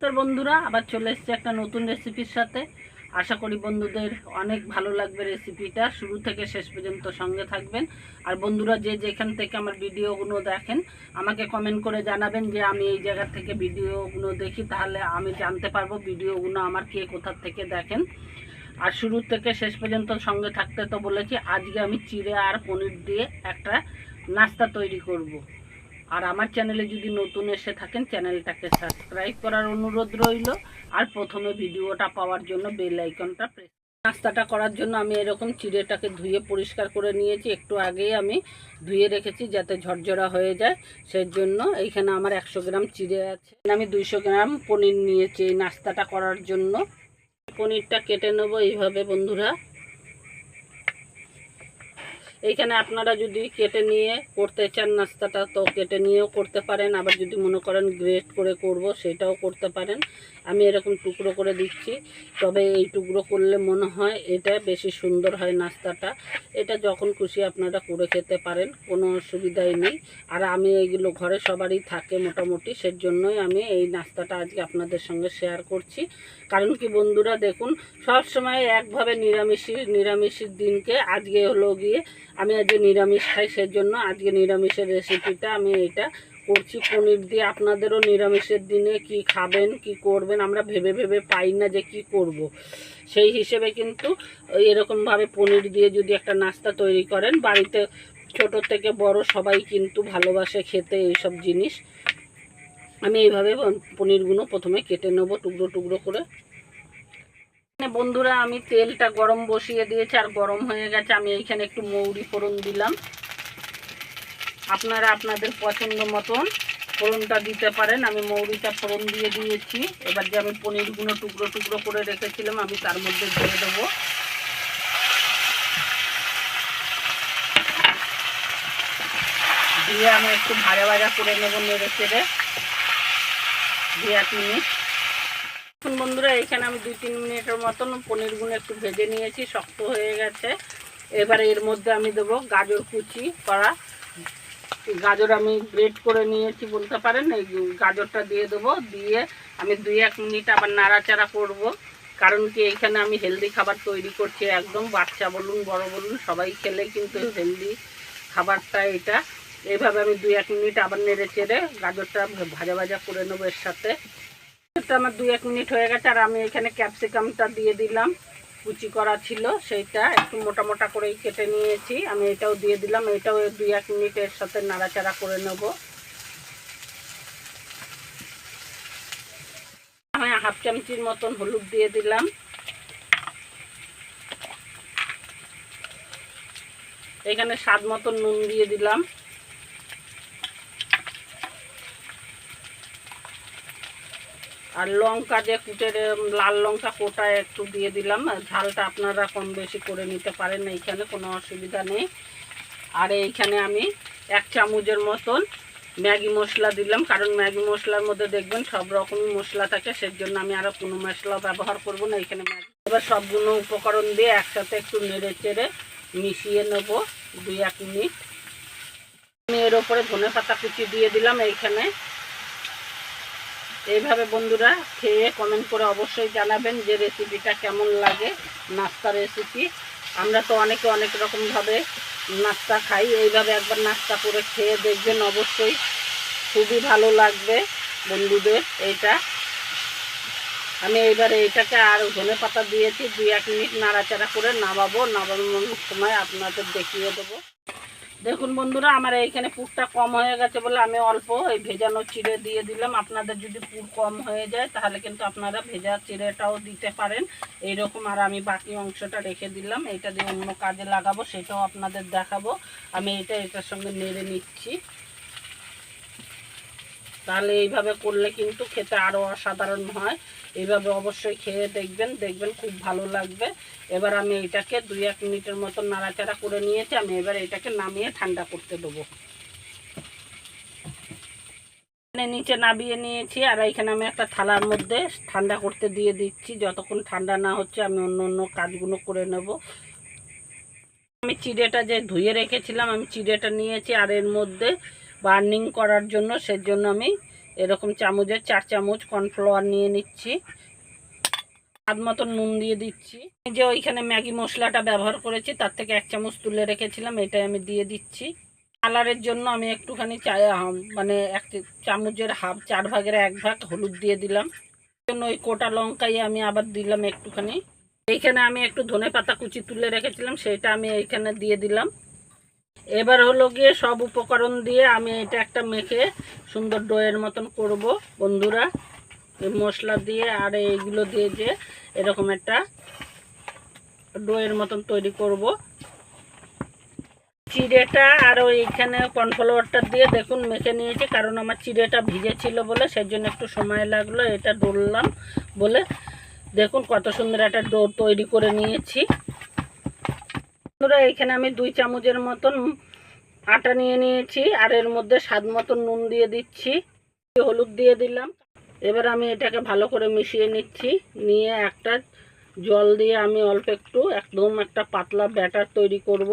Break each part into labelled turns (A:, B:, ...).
A: তোর বন্ধুরা, আবার চলে এসেছে একটা নতুন রেসিপির সাথে। আশা করি বন্ধুদের অনেক ভালো লাগবে রেসিপিটা শুরু থেকে শেষ পর্যন্ত সঙ্গে থাকবেন। আর বন্ধুরা, যে যেখান থেকে আমার ভিডিওগুলো দেখেন, আমাকে কমেন্ট করে জানাবেন যে আমি এই জায়গা থেকে ভিডিওগুলো দেখি, তাহলে আমি জানতে পারব ভিডিওগুলো আমার কে কোথার থেকে দেখেন। আর শুরু থেকে শেষ পর্যন্ত সঙ্গে থাকতে তো বলেছি, আজকে আমি চিড়ে আর পনির দিয়ে একটা নাস্তা তৈরি করব। আর আমার চ্যানেলে যদি নতুন এসে থাকেন চ্যানেলটাকে সাবস্ক্রাইব করার অনুরোধ রইল। আর প্রথমে ভিডিওটা পাওয়ার জন্য বেল আইকনটা প্রেস নাস্তাটা করার জন্য আমি এরকম চিড়েটাকে ধুয়ে পরিষ্কার করে নিয়েছি। একটু আগেই আমি ধুয়ে রেখেছি যাতে ঝরঝরা হয়ে যায়। সেই জন্য এইখানে আমার একশো গ্রাম চিড়ে আছে। আমি দুইশো গ্রাম পনির নিয়েছি এই নাস্তাটা করার জন্য। পনিরটা কেটে নেব এইভাবে, বন্ধুরা। এইখানে আপনারা যদি কেটে নিয়ে করতে চান নাস্তাটা, তো কেটে নিয়েও করতে পারেন। আবার যদি মনে করেন গ্রেট করে করব, সেটাও করতে পারেন। আমি এরকম টুকরো করে দিচ্ছি। তবে এই টুকরো করলে মনে হয় এটা বেশি সুন্দর হয় নাস্তাটা। এটা যখন খুশি আপনারা করে খেতে পারেন, কোনো অসুবিধাই নেই। আর আমি এইগুলো ঘরে সবারই থাকে মোটামুটি, সেজন্যই আমি এই নাস্তাটা আজকে আপনাদের সঙ্গে শেয়ার করছি। কারণ কি বন্ধুরা, দেখুন সব সময় একভাবে নিরামিষই নিরামিষের দিনকে আজকে হলো গিয়ে আমি আজকে নিরামিষ খাই, সেজন্য আজকে নিরামিষের রেসিপিটা আমি এটা করছি। পনির দিয়ে আপনাদেরও নিরামিষের দিনে কি খাবেন, কি করবেন, আমরা ভেবে ভেবে পাই না যে কি করব। সেই হিসেবে কিন্তু এরকমভাবে পনির দিয়ে যদি একটা নাস্তা তৈরি করেন, বাড়িতে ছোট থেকে বড় সবাই কিন্তু ভালোবাসে খেতে এইসব জিনিস। আমি এইভাবে পনিরগুলো প্রথমে কেটে নেব টুকরো টুকরো করে। বন্ধুরা, আমি তেলটা গরম বসিয়ে দিয়েছি আর গরম হয়ে গেছে। আমি এইখানে একটু মৌরি ফোড়ন দিলাম। আপনারা আপনাদের পছন্দ মতন ফোড়নটা দিতে পারেন। আমি মৌরিটা ফোড়ন দিয়ে দিয়েছি। এবার যে আমি পনিরগুলো টুকরো টুকরো করে রেখেছিলাম, আমি তার মধ্যে দিয়ে দেবো। দিয়ে আমি একটু ভাজা ভাজা করে নেব নেড়ে চেড়ে। দিয়ে এক মিনিট। এখন বন্ধুরা এখানে আমি দুই তিন মিনিটের মতন পনিরগুলো একটু ভেজে নিয়েছি শক্ত হয়ে গেছে। এবারে এর মধ্যে আমি দেবো গাজর কুচি করা। গাজর আমি গ্রেট করে নিয়েছি বলতে পারেন এই গাজরটা দিয়ে দেবো। দিয়ে আমি দুই এক মিনিট আবার নাড়াচাড়া করব কারণ কি এখানে আমি হেলদি খাবার তৈরি করছি একদম বাচ্চা বলুন বড় বলুন সবাই খেলে কিন্তু হেলদি খাবারটা এটা। এইভাবে আমি দুই এক মিনিট আবার নেড়ে চেড়ে গাজরটা ভাজা ভাজা করে নেব এর সাথে। এটা আমার দুই এক মিনিট হয়ে গেছে, আর আমি এখানে ক্যাপসিকামটা দিয়ে দিলাম। কুচি করা ছিল সেইটা, একটু মোটা মোটা করেই কেটে নিয়েছি। আমি এটাও দিয়ে দিলাম, এটাও দুই এক মিনিটের সাথে নাড়াচাড়া করে নেব। আমি হাফ চামচির মতন হলুদ দিয়ে দিলাম। এখানে স্বাদ মতন নুন দিয়ে দিলাম। আর লঙ্কা যে কুটের লাল লঙ্কা কোটা একটু দিয়ে দিলাম। ঝালটা আপনারা কম বেশি করে নিতে পারেন, এইখানে কোনো অসুবিধা নেই। আর এইখানে আমি এক চামচের মতন ম্যাগি মশলা দিলাম, কারণ ম্যাগি মশলার মধ্যে দেখবেন সব রকমই মশলা থাকে সেই জন্য আমি আরও কোনো মশলা ব্যবহার করব না এখানে ম্যাগি। এবার সবগুলো উপকরণ দিয়ে একসাথে একটু নেড়ে চেড়ে মিশিয়ে নেব দুই এক মিনিট। আমি এর ওপরে ধনে পাতা কুচি দিয়ে দিলাম এইখানে। এইভাবে বন্ধুরা খেয়ে কমেন্ট করে অবশ্যই জানাবেন যে রেসিপিটা কেমন লাগে, নাস্তা রেসিপি আমরা তো অনেকে অনেক রকমভাবে নাস্তা খাই, এইভাবে একবার নাস্তা করে খেয়ে দেখবেন অবশ্যই খুবই ভালো লাগবে বন্ধুদের এইটা আমি এইবারে এইটাকে আর ধনে পাতা দিয়েছি দুই এক মিনিট নাড়াচাড়া করে নামাবো, নামানোর সময় আপনাদের দেখিয়ে দেবো। দেখুন বন্ধুরা, আমার এইখানে পুরটা কম হয়ে গেছে বলে আমি অল্প এই ভেজানো চিড়ে দিয়ে দিলাম। আপনাদের যদি পুর কম হয়ে যায়, তাহলে কিন্তু আপনারা ভেজা চিড়েটাও দিতে পারেন। এইরকম আর আমি বাকি অংশটা রেখে দিলাম। এটা দিয়ে অন্য কাজে লাগাবো, সেটাও আপনাদের দেখাবো। আমি এটা এটার সঙ্গে নেড়ে নিচ্ছি। তাহলে এইভাবে করলে কিন্তু খেতে আরও অসাধারণ হয়। এইভাবে অবশ্যই খেয়ে দেখবেন দেখবেন খুব ভালো লাগবে। এবার আমি এটাকে দুই এক মিনিটের মতো নাড়াচাড়া করে নিয়েছি, আমি এবার এটাকে নামিয়ে ঠান্ডা করতে দেবো। এখানে নিচে নামিয়ে নিয়েছি, আর এখানে আমি একটা থালার মধ্যে ঠান্ডা করতে দিয়ে দিচ্ছি। যতক্ষণ ঠান্ডা না হচ্ছে, আমি অন্য অন্য কাজগুলো করে নেব। আমি চিড়েটা যে ধুয়ে রেখেছিলাম, আমি চিড়েটা নিয়েছি, আর এর মধ্যে বার্নিং করার জন্য সেজন্য আমি এরকম চামচের চার চামচ কর্নফ্লাওয়ার নিয়ে নিচ্ছি। স্বাদ মতন নুন দিয়ে দিচ্ছি। যে ওইখানে ম্যাগি মশলাটা ব্যবহার করেছি, তার থেকে এক চামচ তুলে রেখেছিলাম, এটাই আমি দিয়ে দিচ্ছি। কালারের জন্য আমি একটুখানি চা মানে এক চামচের হাফ, চার ভাগের এক ভাগ হলুদ দিয়ে দিলাম। জন্য ওই কোটা লঙ্কাই আমি আবার দিলাম একটুখানি। এইখানে আমি একটু ধনে পাতা কুচি তুলে রেখেছিলাম, সেটা আমি এইখানে দিয়ে দিলাম। এবার হলো গিয়ে সব উপকরণ দিয়ে আমি এটা একটা মেখে সুন্দর ডোয়ের মতন করব, বন্ধুরা। এই মশলা দিয়ে আর এইগুলো দিয়ে যে এরকম একটা ডোয়ের মতন তৈরি করব। চিড়েটা আর এইখানে কর্নফ্লাওয়ারটা দিয়ে দেখুন মেখে নিয়েছি, কারণ আমার চিড়েটা ভিজে ছিল বলে সেই জন্য একটু সময় লাগল, এটা ডললাম বলে। দেখুন কত সুন্দর একটা ডো তৈরি করে নিয়েছি। বন্ধুরা, এখানে আমি দুই চামচের মতন আটা নিয়ে নিয়েছি, আর এর মধ্যে স্বাদ মতন নুন দিয়ে দিচ্ছি, হলুদ দিয়ে দিলাম। এবার আমি এটাকে ভালো করে মিশিয়ে নিচ্ছি, নিয়ে একটা জল দিয়ে আমি অল্প একটু, একদম একটা পাতলা ব্যাটার তৈরি করব।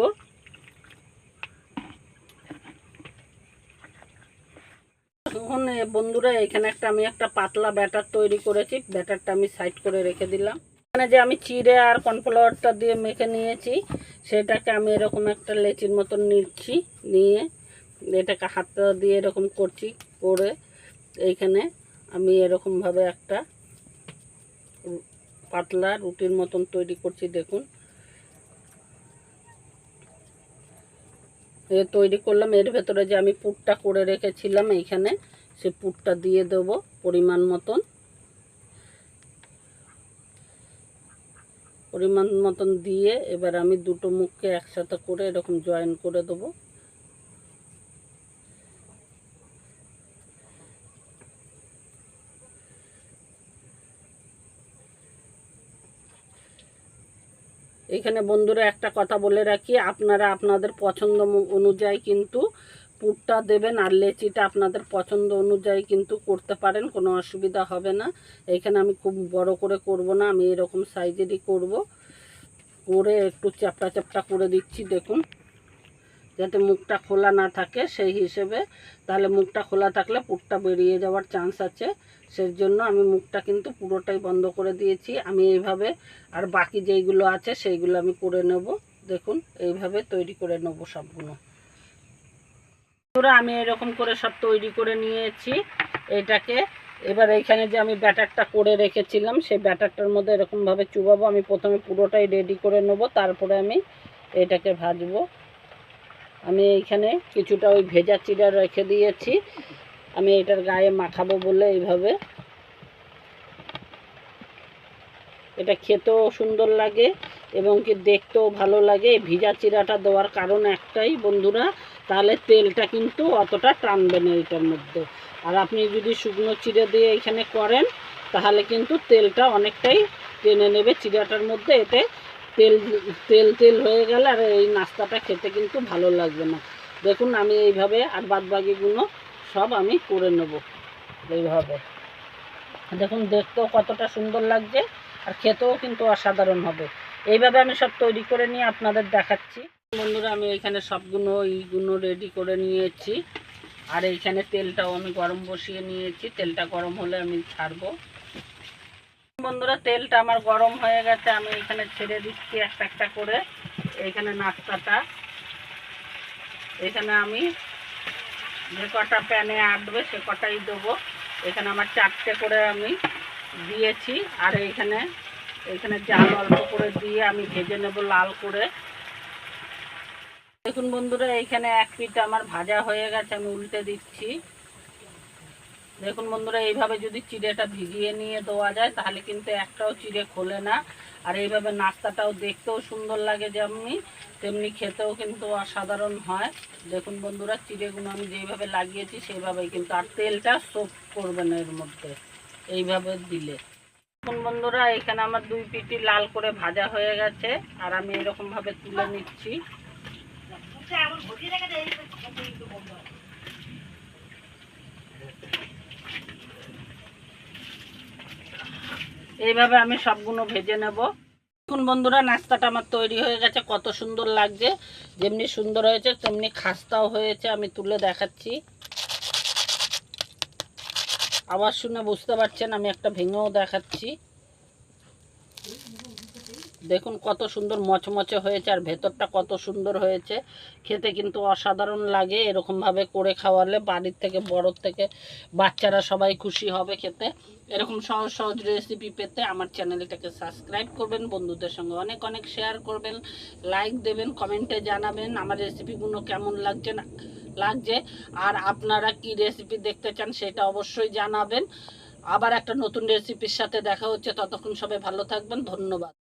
A: এখন বন্ধুরা, এখানে একটা আমি একটা পাতলা ব্যাটার তৈরি করেছি, ব্যাটারটা আমি সাইড করে রেখে দিলাম। এখানে যে আমি চিড়ে আর কর্নফ্লাওয়ারটা দিয়ে মেখে নিয়েছি, সেটাকে আমি এরকম একটা লেচির মতন নিচ্ছি, নিয়ে এটাকে হাতটা দিয়ে এরকম করছি, করে এইখানে আমি এরকমভাবে একটা পাতলা রুটির মতন তৈরি করছি, দেখুন। এ তৈরি করলাম, এর ভেতরে যে আমি পুরটা করে রেখেছিলাম এইখানে, সে পুরটা দিয়ে দেবো পরিমাণ মতন। পরিমাণ মতন দিয়ে এবার আমি দুটো মুখকে একসাথে করে এরকম জয়েন করে দেবো। এখানে বন্ধুরা একটা কথা বলে রাখি, আপনারা আপনাদের পছন্দ অনুযায়ী কিন্তু পুরটা দেবেন আর লেচিটা আপনাদের পছন্দ অনুযায়ী কিন্তু করতে পারেন, কোনো অসুবিধা হবে না। এখানে আমি খুব বড় করে করব না, আমি এরকম সাইজেরই করব। করে একটু চ্যাপটা চ্যাপটা করে দিচ্ছি, দেখুন। যাতে মুখটা খোলা না থাকে, সেই হিসেবে। তাহলে মুখটা খোলা থাকলে পুরটা বেরিয়ে যাওয়ার চান্স আছে। সেই জন্য আমি মুখটা কিন্তু পুরোটাই বন্ধ করে দিয়েছি। আমি এইভাবে, আর বাকি যেইগুলো আছে সেইগুলো আমি করে নেব। দেখুন, এইভাবে তৈরি করে নেব সবগুলো। বন্ধুরা, আমি এরকম করে সব তৈরি করে নিয়েছি এটাকে। এবার এইখানে যে আমি ব্যাটারটা করে রেখেছিলাম সেই ব্যাটারটার মধ্যে এরকমভাবে চুবাবো। আমি প্রথমে পুরোটাই রেডি করে নেব তারপরে আমি এটাকে ভাজবো। আমি এইখানে কিছুটা ওই ভেজা চিড়া রেখে দিয়েছি। আমি এটার গায়ে মাখাবো বলে এইভাবে। এটা খেতেও সুন্দর লাগে এবং কি দেখতেও ভালো লাগে। ভিজা চিরাটা দেওয়ার কারণ একটাই বন্ধুরা তাহলে তেলটা কিন্তু অতটা টানবে না এটার মধ্যে। আর আপনি যদি শুকনো চিড়ে দিয়ে এখানে করেন, তাহলে কিন্তু তেলটা অনেকটাই টেনে নেবে চিড়াটার মধ্যে। এতে তেল তেল তেল হয়ে গেলে আর এই নাস্তাটা খেতে কিন্তু ভালো লাগবে না। দেখুন, আমি এইভাবে আর বাদ বাকিগুলো সব আমি করে নেব এইভাবে। দেখুন, দেখতেও কতটা সুন্দর লাগছে, আর খেতেও কিন্তু অসাধারণ হবে। এইভাবে আমি সব তৈরি করে নিয়ে আপনাদের দেখাচ্ছি। বন্ধুরা, আমি এখানে সবগুলো এইগুলো রেডি করে নিয়েছি। আর এইখানে তেলটাও আমি গরম বসিয়ে নিয়েছি। তেলটা গরম হলে আমি ছাড়বো। বন্ধুরা, তেলটা আমার গরম হয়ে গেছে। আমি এখানে ছেড়ে দিচ্ছি একটা একটা করে। এইখানে নাস্তাটা। এখানে আমি যে কটা প্যানে আটবে সে কটাই দেবো। এখানে আমার চারটে করে আমি দিয়েছি। আর এইখানে, এখানে জাল অল্প করে দিয়ে আমি ভেজে নেব লাল করে। দেখুন বন্ধুরা এইখানে এক পিঠ আমার ভাজা হয়ে গেছে, আমি উল্টে দিচ্ছি। দেখুন বন্ধুরা, এইভাবে যদি চিড়েটা ভিজিয়ে নিয়ে দেওয়া যায়, তাহলে কিন্তু একটাও চিড়ে খোলে না। আর এইভাবে নাস্তাটাও দেখতেও সুন্দর লাগে যেমনি, তেমনি খেতেও কিন্তু অসাধারণ হয়। দেখুন বন্ধুরা, চিড়েগুলো আমি যেইভাবে লাগিয়েছি সেইভাবেই কিন্তু। আর তেলটা সোপ করবে না এর মধ্যে, এইভাবে দিলে। দেখুন বন্ধুরা, এখানে আমার দুই পিটি লাল করে ভাজা হয়ে গেছে, আর আমি এরকমভাবে তুলে নিচ্ছি। এইভাবে আমি সবগুলো ভেজে নেব। দেখুন বন্ধুরা, নাস্তাটা আমার তৈরি হয়ে গেছে, কত সুন্দর লাগছে। যেমনি সুন্দর হয়েছে, তেমনি খাস্তাও হয়েছে, আমি তুলে দেখাচ্ছি। আবার শুনে বুঝতে পারছেন, আমি একটা ভেঙেও দেখাচ্ছি। দেখুন কত সুন্দর মচমচে হয়েছে আর ভেতরটা কত সুন্দর হয়েছে। খেতে কিন্তু অসাধারণ লাগে এরকমভাবে করে খাওয়ালে বাড়ির থেকে, বড়োর থেকে বাচ্চারা সবাই খুশি হবে খেতে। এরকম সহজ সহজ রেসিপি পেতে আমার চ্যানেলটাকে সাবস্ক্রাইব করবেন, বন্ধুদের সঙ্গে অনেক অনেক শেয়ার করবেন লাইক দেবেন কমেন্টে জানাবেন আমার রেসিপিগুলো কেমন লাগছে না, লাগছে। আর আপনারা কি রেসিপি দেখতে চান সেটা অবশ্যই জানাবেন। আবার একটা নতুন রেসিপির সাথে দেখা হচ্ছে, ততক্ষণ সবাই ভালো থাকবেন, ধন্যবাদ।